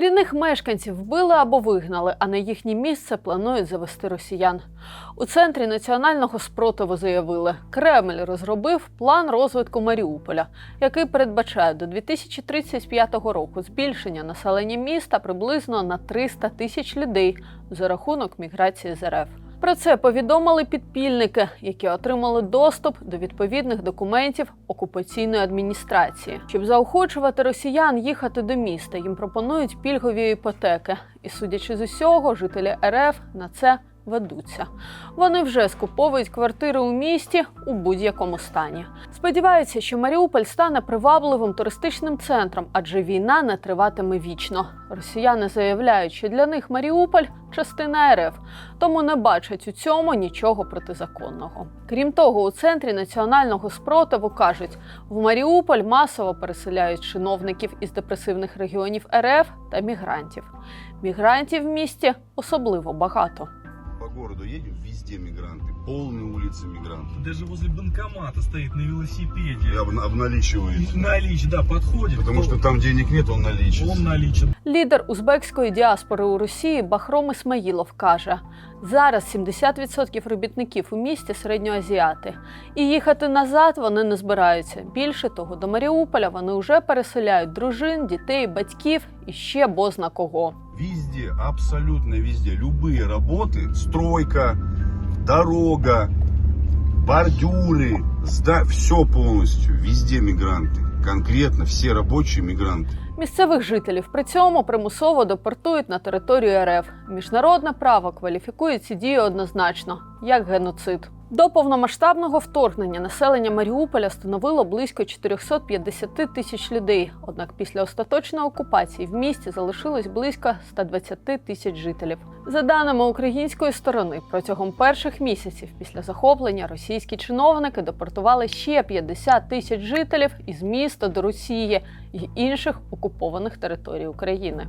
Корінних мешканців вбили або вигнали, а на їхнє місце планують завести росіян. У центрі національного спротиву заявили, Кремль розробив план розвитку Маріуполя, який передбачає до 2035 року збільшення населення міста приблизно на 300 тисяч людей за рахунок міграції з РФ. Про це повідомили підпільники, які отримали доступ до відповідних документів окупаційної адміністрації. Щоб заохочувати росіян їхати до міста, їм пропонують пільгові іпотеки. І, судячи з усього, жителі РФ на це ведуться. Вони вже скуповують квартири у місті у будь-якому стані. Сподіваються, що Маріуполь стане привабливим туристичним центром, адже війна не триватиме вічно. Росіяни заявляють, що для них Маріуполь частина РФ, тому не бачать у цьому нічого протизаконного. Крім того, у центрі національного спротиву кажуть, в Маріуполь масово переселяють чиновників із депресивних регіонів РФ та мігрантів. Мігрантів в місті особливо багато По городу едем, везде мигранты, полные улицы мигрантов. Даже возле банкомата стоит на велосипеде. И обна- обналичивает. Налич, да, подходит. Потому Кто- что там денег нет, он наличит. он наличен. Лідер узбекської діаспори у Росії Бахром Ісмаїлов каже: зараз 70% робітників у місті середньоазіати, і їхати назад вони не збираються. Більше того, до Маріуполя вони вже переселяють дружин, дітей, батьків і ще бозна кого. Везде, абсолютно везде, любые работы, стройка, дорога, бордюры, зда... все полностью, везде мигранты. Конкретно все рабочие мигранты. Місцевих жителів при цьому примусово депортують на територію РФ. Міжнародне право кваліфікує ці дії однозначно як геноцид. До повномасштабного вторгнення населення Маріуполя становило близько 450 тисяч людей. Однак після остаточної окупації в місті залишилось близько 120 тисяч жителів. За даними української сторони, протягом перших місяців після захоплення російські чиновники депортували ще 50 тисяч жителів із міста до Росії і інших окупованих територій України.